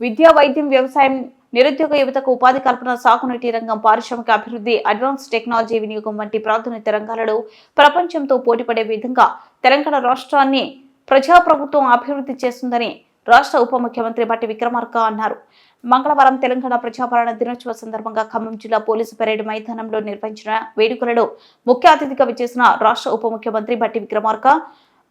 విద్యా వైద్యం వ్యవసాయం నిరుద్యోగ యువతకు ఉపాధి కల్పన సాగునీటి రంగం పారిశ్రామిక అభివృద్ధి అడ్వాన్స్ టెక్నాలజీ వినియోగం వంటి ప్రాధాన్యత రంగాలలో ప్రపంచంతో పోటీపడే విధంగా తెలంగాణ రాష్ట్రాన్ని ప్రజాప్రభుత్వం అభివృద్ధి చేస్తుందని రాష్ట్ర ఉప ముఖ్యమంత్రి బట్టి విక్రమార్క అన్నారు. మంగళవారం తెలంగాణ ప్రజాపాలన దినోత్సవ సందర్భంగా ఖమ్మం జిల్లా పోలీసు పరేడ్ మైదానంలో నిర్వహించిన వేడుకలలో ముఖ్య అతిథిగా విచ్చేసిన రాష్ట్ర ఉప ముఖ్యమంత్రి బట్టి విక్రమార్క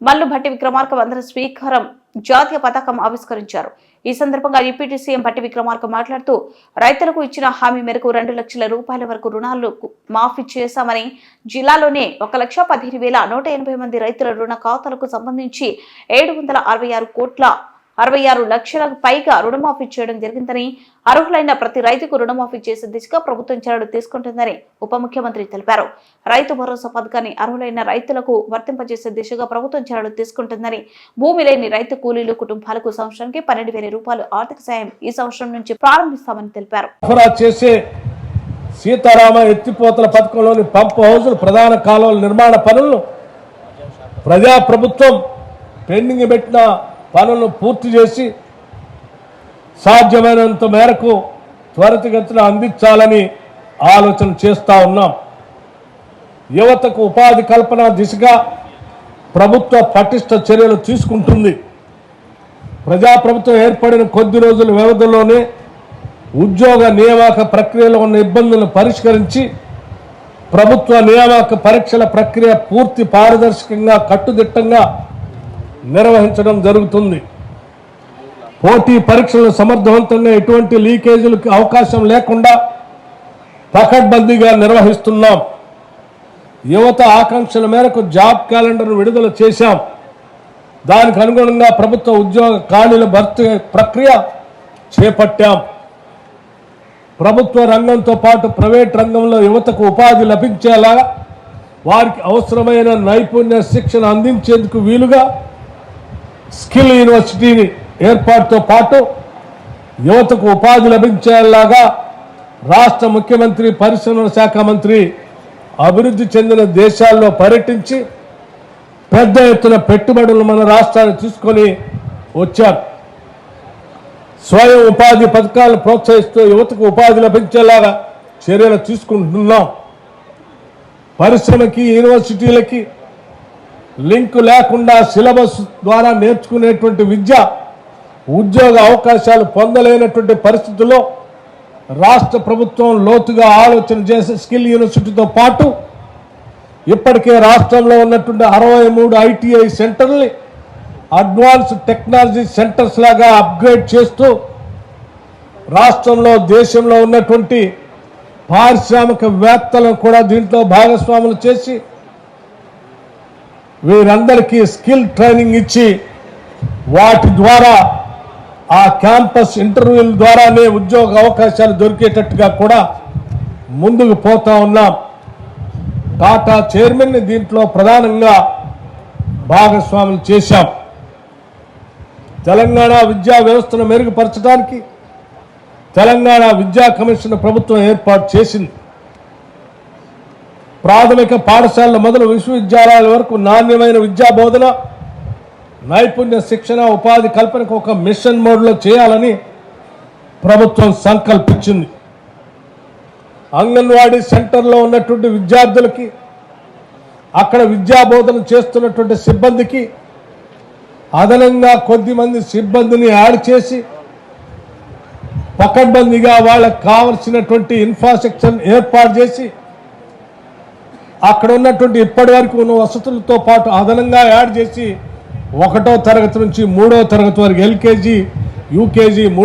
మల్లు భట్టి విక్రమార్క వందన స్వీకారం జాతీయ పతాకం ఆవిష్కరించారు. ఈ సందర్భంగా డిప్యూటీ సీఎం భట్టి విక్రమార్క మాట్లాడుతూ రైతులకు ఇచ్చిన హామీ మేరకు రెండు లక్షల రూపాయల వరకు రుణాలు మాఫీ చేశామని జిల్లాలోనే ఒక లక్ష పదిహేను వేల నూట ఎనభై మంది రైతుల రుణ ఖాతాలకు సంబంధించి ఏడు వందల అరవై ఆరు కోట్ల అరవై ఆరు లక్షలకు పైగా రుణమాఫీ చేయడం జరిగిందని అర్హులైన ప్రతి రైతుకు రుణమాఫీ చేసే దిశగా ప్రభుత్వం చర్యలు తీసుకుంటుందని ఉప ముఖ్యమంత్రి తెలిపారు. రైతు భరోసా పథకాన్ని అర్హులైన రైతులకు వర్తింపజేసే దిశగా ప్రభుత్వం చర్యలు తీసుకుంటుందని భూమి లేని రైతు కూలీలు కుటుంబాలకు సంవత్సరానికి పన్నెండు వేల రూపాయలు ఆర్థిక సాయం ఈ సంవత్సరం నుంచి ప్రారంభిస్తామని తెలిపారు. చేసే సీతారామ ఎత్తిపోతల పథకంలోని పంప్ హౌజులు ప్రధాన కాలువల నిర్మాణ పనులను ప్రజాప్రభుత్వం పెండింగ్ పెట్టిన పనులను పూర్తి చేసి సాధ్యమైనంత మేరకు త్వరితగతిన అందించాలని ఆలోచన చేస్తూ ఉన్నాం. యువతకు ఉపాధి కల్పన దిశగా ప్రభుత్వ పటిష్ట చర్యలు తీసుకుంటుంది. ప్రజాప్రభుత్వం ఏర్పడిన కొద్ది రోజుల వ్యవధిలోనే ఉద్యోగ నియామక ప్రక్రియలో ఉన్న ఇబ్బందులను పరిష్కరించి ప్రభుత్వ నియామక పరీక్షల ప్రక్రియ పూర్తి పారదర్శకంగా కట్టుదిట్టంగా నిర్వహించడం జరుగుతుంది. పోటీ పరీక్షలు సమర్థవంతంగా ఎటువంటి లీకేజీలకు అవకాశం లేకుండా పకడ్బందీగా నిర్వహిస్తున్నాం. యువత ఆకాంక్షల మేరకు జాబ్ క్యాలెండర్ విడుదల చేశాం. దానికి అనుగుణంగా ప్రభుత్వ ఉద్యోగ ఖాళీల భర్తీ ప్రక్రియ చేపట్టాం. ప్రభుత్వ రంగంతో పాటు ప్రైవేట్ రంగంలో యువతకు ఉపాధి లభించేలా వారికి అవసరమైన నైపుణ్య శిక్షణ అందించేందుకు వీలుగా స్కిల్ యూనివర్సిటీని ఏర్పాటుతో పాటు యువతకు ఉపాధి లభించేలాగా రాష్ట్ర ముఖ్యమంత్రి పరిశ్రమల శాఖ మంత్రి అభివృద్ధి చెందిన దేశాల్లో పర్యటించి పెద్ద ఎత్తున పెట్టుబడులు మన రాష్ట్రాన్ని తీసుకొని వచ్చారు. స్వయం ఉపాధి పథకాలను ప్రోత్సహిస్తూ యువతకు ఉపాధి లభించేలాగా చర్యలు తీసుకుంటున్నాం. పరిశ్రమకి యూనివర్సిటీలకి లింక్ లేకుండా సిలబస్ ద్వారా నేర్చుకునేటువంటి విద్య ఉద్యోగ అవకాశాలు పొందలేనటువంటి పరిస్థితుల్లో రాష్ట్ర ప్రభుత్వం లోతుగా ఆలోచన చేసే స్కిల్ యూనివర్సిటీతో పాటు ఇప్పటికే రాష్ట్రంలో ఉన్నటువంటి అరవై మూడు ఐటీఐ సెంటర్ని అడ్వాన్స్ టెక్నాలజీ సెంటర్స్ లాగా అప్గ్రేడ్ చేస్తూ రాష్ట్రంలో దేశంలో ఉన్నటువంటి పారిశ్రామికవేత్తలను కూడా దీంట్లో భాగస్వాములు చేసి వీరందరికీ స్కిల్ ట్రైనింగ్ ఇచ్చి వాటి ద్వారా ఆ క్యాంపస్ ఇంటర్వ్యూల ద్వారానే ఉద్యోగ అవకాశాలు దొరికేటట్టుగా కూడా ముందుకు పోతా ఉన్నాం. టాటా చైర్మన్ని దీంట్లో ప్రధానంగా భాగస్వాములు చేశాం. తెలంగాణ విద్యా వ్యవస్థను మెరుగుపరచడానికి తెలంగాణ విద్యా కమిషన్ ప్రభుత్వం ఏర్పాటు చేసింది. ప్రాథమిక పాఠశాలల మొదలు విశ్వవిద్యాలయాల వరకు నాణ్యమైన విద్యా బోధన నైపుణ్య శిక్షణ ఉపాధి కల్పనకు ఒక మిషన్ మోడ్లో చేయాలని ప్రభుత్వం సంకల్పించింది. అంగన్వాడీ సెంటర్లో ఉన్నటువంటి విద్యార్థులకి అక్కడ విద్యా బోధన చేస్తున్నటువంటి సిబ్బందికి అదనంగా కొద్దిమంది సిబ్బందిని యాడ్ చేసి పకడ్బందీగా వాళ్ళకి కావలసినటువంటి ఇన్ఫ్రాస్ట్రక్చర్ ఏర్పాటు చేసి అక్కడ ఉన్నటువంటి ఇప్పటి వరకు ఉన్న వసతులతో పాటు అదనంగా యాడ్ చేసి ఒకటో తరగతి నుంచి మూడో తరగతి వరకు ఎల్కేజీ యూకేజీ